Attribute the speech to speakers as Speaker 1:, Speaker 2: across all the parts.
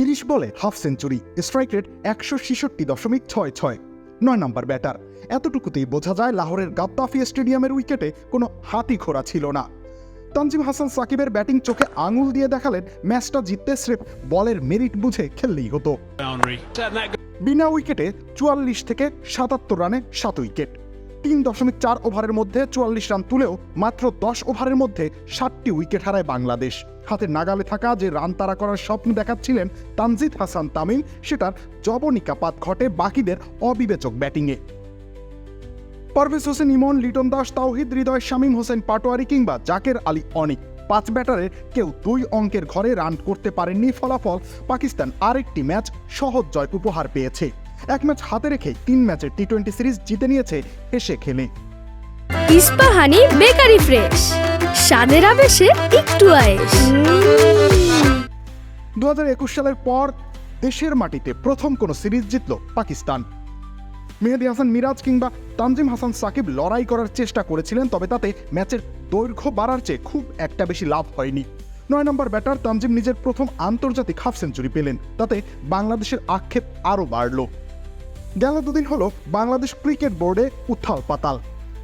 Speaker 1: তিরিশ বলে half century strike rate একশো ছেষট্টি দশমিক ছয় ছয়। নয় নম্বর ব্যাটার। এতটুকুতেই বোঝা যায় লাহোরের গাদ্দাফি স্টেডিয়ামের উইকেটে কোনো হাতি ঘোড়া ছিল না। তানজিম হাসান সাকিবের ব্যাটিং চোখে আঙুল দিয়ে দেখালেন ম্যাচটা জিততে স্রেফ বলের মেরিট বুঝে খেললেই হতো. বিনা উইকেটে চুয়াল্লিশ থেকে সাতাত্তর রানে সাত উইকেট। তিন দশমিক চার ওভারের মধ্যে চুয়াল্লিশ রান তুলেও মাত্র দশ ওভারের মধ্যে ষাটটি উইকেট হারায় বাংলাদেশ। হাতে নাগালে থাকা যে রান তাড়া করার স্বপ্ন দেখাচ্ছিলেন তানজিদ হাসান তামিম, সেটার জবনিকাপাত ঘটে বাকিদের অবিবেচক ব্যাটিংয়ে। পারভেজ হোসেন ইমন, লিটন দাস, তাওহিদ, হৃদয়, শামীম হোসেন পাটোয়ারি কিংবা জাকের আলী অনিক। পাঁচ ব্যাটারের কেউ দুই অঙ্কের ঘরে রান করতে পারেননি, ফলাফল পাকিস্তান আরেকটি ম্যাচ সহজ জয় উপহার পেয়েছে। এক ম্যাচ হাতে রেখে তিন ম্যাচের টি টোয়েন্টি সিরিজ জিতে নিয়েছে হেসে খেলে।
Speaker 2: Ispahani bakery fresh. স্বাদের আবেশে একটু আয়েশ।
Speaker 1: দু সালের পর দেশের মাটিতে প্রথম কোনো সিরিজ জিতল পাকিস্তান। মেহেদি হাসান মিরাজ কিংবা তানজিম হাসান সাকিব লড়াই করার চেষ্টা করেছিলেন তবে তাতে ম্যাচের দৈর্ঘ্য বাড়ার চেয়ে খুব একটা বেশি লাভ হয়নি। নয় নম্বর ব্যাটার তানজিম নিজের প্রথম আন্তর্জাতিক হাফ সেঞ্চুরি পেলেন তাতে বাংলাদেশের আক্ষেপ আরও বাড়ল। গেল দুদিন হলো বাংলাদেশ ক্রিকেট বোর্ডে উত্থাল পাতাল।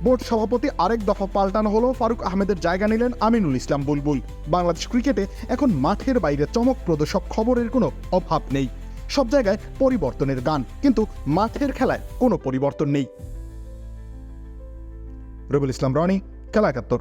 Speaker 1: বোর্ড সভাপতি আরেক দফা পাল্টানো হলো ফারুক আহমেদের জায়গা নিলেন আমিনুল ইসলাম বুলবুল। বাংলাদেশ ক্রিকেটে এখন মাঠের বাইরে চমকপ্রদ সব খবরের কোনো অভাব নেই। সব জায়গায় পরিবর্তনের গান, কিন্তু মাঠের খেলায় কোনো পরিবর্তন নেই। রবিউল ইসলাম, রনি, খেলা একাত্তর।